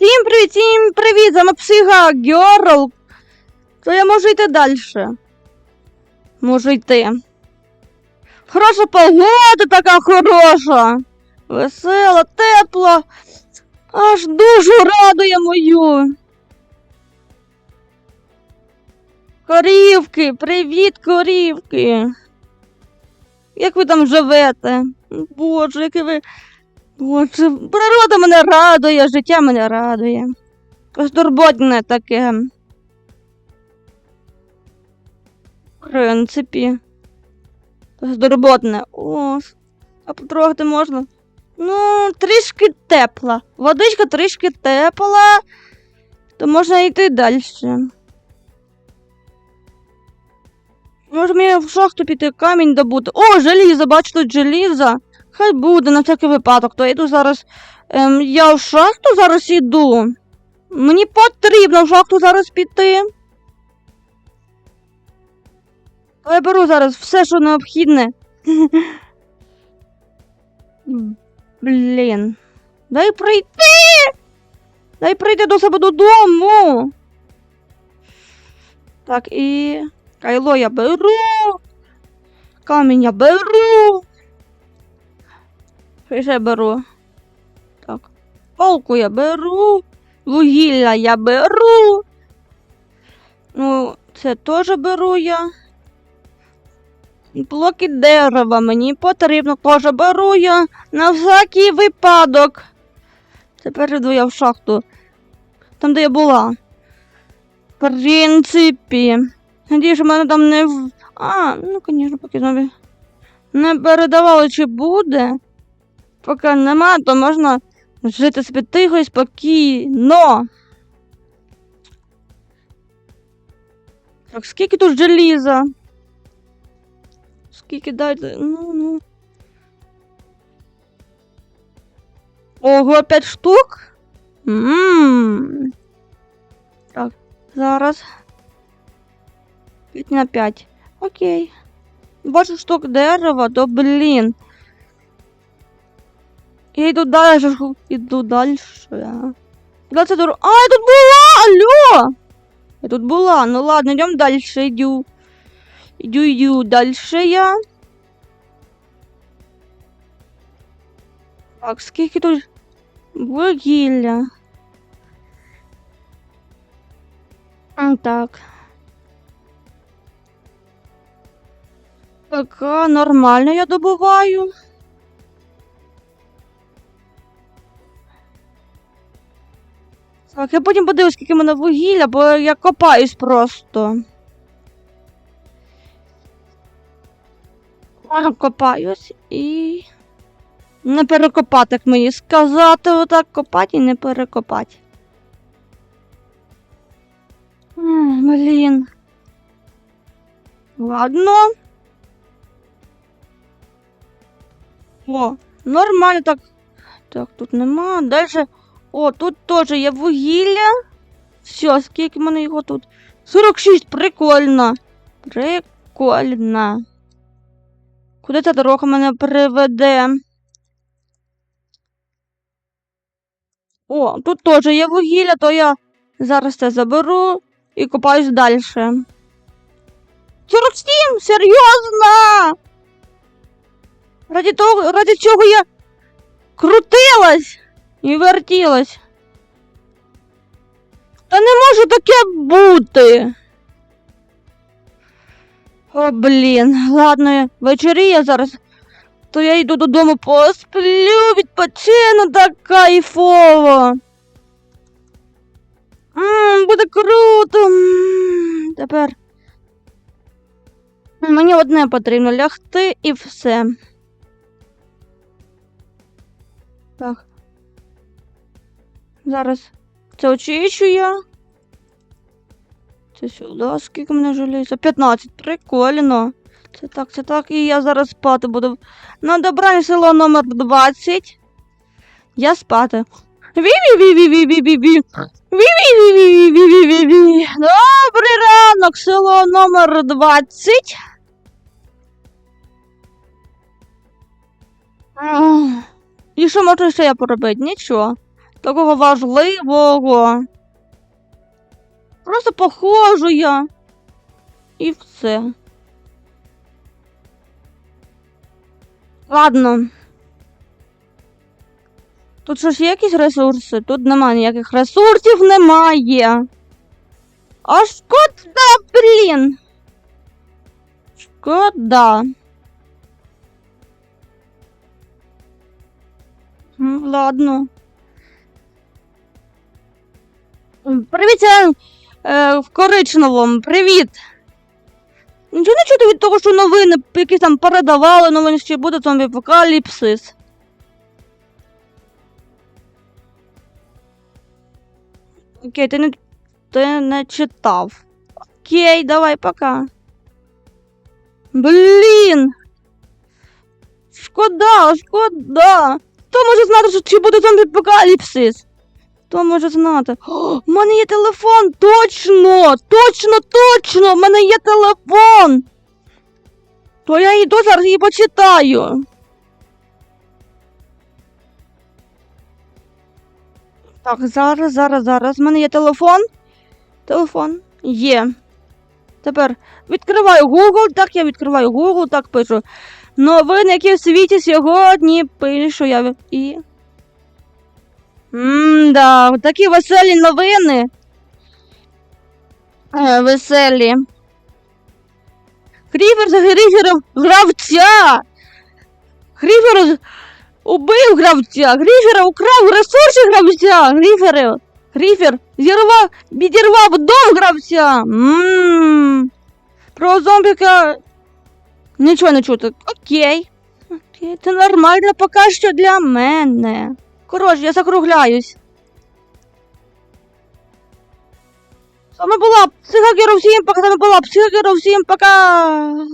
Всім привіт, всім привіт! З вами психа Герл. То я можу йти далі. Можу йти. Хороша погода така хороша. Весела, тепла. Аж дуже радує мою. Корівки, привіт, корівки. Як ви там живете? Боже, який ви. Боже, природа мене радує, життя мене радує. Безтурботне таке. В принципі. Безтурботне. О, а потрогати можна? Ну, трішки тепла. Водичка трішки тепла, то можна йти далі. Може мені в шахту піти камінь добути. О, желізо, бачу тут желізо. Хай буде на всякий випадок, то я йду зараз. Ем, я в шахту зараз іду. Мені потрібно в шахту зараз піти. То я беру зараз все, що необхідне. Блін. Дай прийти. Дай прийти до себе додому. Так, і. Кайло я беру. Камінь я беру. Що ще беру? Так. Палку я беру. Вугілля я беру. Ну, це теж беру я. Блоки дерева мені потрібно, теж беру я на всякий випадок. Тепер йду я в шахту. Там, де я була. В принципі. Надію, що мене там не в. А, ну, звісно, поки зомбі. Не передавали, чи буде. Поки нема, то можна жити собі тихо і спокійно. Так, скільки тут желіза? Скільки дайте? Ну, ну. Ого, п'ять штук? Ммм. Так, зараз. 5 на 5. Окей. Бачу штук дерева, то блін. Я йду далі, йду далі. Куди це дорога? А, я тут була! Алло! Я тут була. Ну ладно, йдемо далі, йду. Йду, йду далі я. Так, скільки тут вугілля? М, Так. Так, а, нормально я добуваю. Так, я потім подивлюсь, скільки мене вугілля, бо я копаюсь просто. Копаюсь і. Не перекопати, як мені сказати, отак копати і не перекопати. Блін. Ладно. О, нормально так. Так, тут нема. Дальше. О, тут теж є вугілля. Все, скільки в мене його тут? 46, прикольно. Прикольно. Куди ця дорога мене приведе? О, тут теж є вугілля, то я зараз це заберу і копаюсь далі. 47! Серйозно! Раді того, раді чого я крутилась і вертілась. Та не може таке бути. О, блін. Ладно, вечеріє зараз. То я йду додому посплю, відпочину так кайфово. Ммм, буде круто. М, Тепер. Мені одне потрібно лягти і все. Так. Зараз це очищу я. Це сюди, скільки мене жаліється? 15, прикольно. Це так, це так. І я зараз спати буду. На добрані село номер 20. Я спати. Ві-ві-ві-ві-ві-ві-ві. Ві-ві-ві-ві-ві-ві-ві. Добрий ранок, село номер 20. Ах. І що можу ще я поробити? Нічого. Такого важливого. Просто походжу я. І все. Ладно. Тут щось є якісь ресурси? Тут немає ніяких ресурсів, немає. А шкода, блін. Шкода. М, Ладно. Привіт, е, в коричневому. Привіт. Нічого не чути від того, що новини якісь там передавали, новини ще буде зомбі апокаліпсис. Окей, ти не, ти не читав. Окей, давай, пока. Блін. Шкода, шкода. Хто може знати, що чи буде зомбі апокаліпсис? Хто може знати? О, в мене є телефон! Точно! Точно, точно! В мене є телефон! То я йду зараз її почитаю. Так, зараз, зараз, зараз. В мене є телефон. Телефон є. Тепер відкриваю Google. Так, я відкриваю Google, так пишу. Новини, які в світі сьогодні пишу я. І. Мда, такі веселі новини. Е, веселі. Крівер загріжерив гравця. Гріфер убив гравця. Гріфера украв ресурси гравця. Гріфер, Гріфер зірвав, відірвав дом гравця. Ммм. Про зомбіка нічого не чути. Окей. Окей, це нормально поки що для мене. Коротше, я закругляюсь. З вами була Психогеров всім, пока вами була Психогеров всім, пока.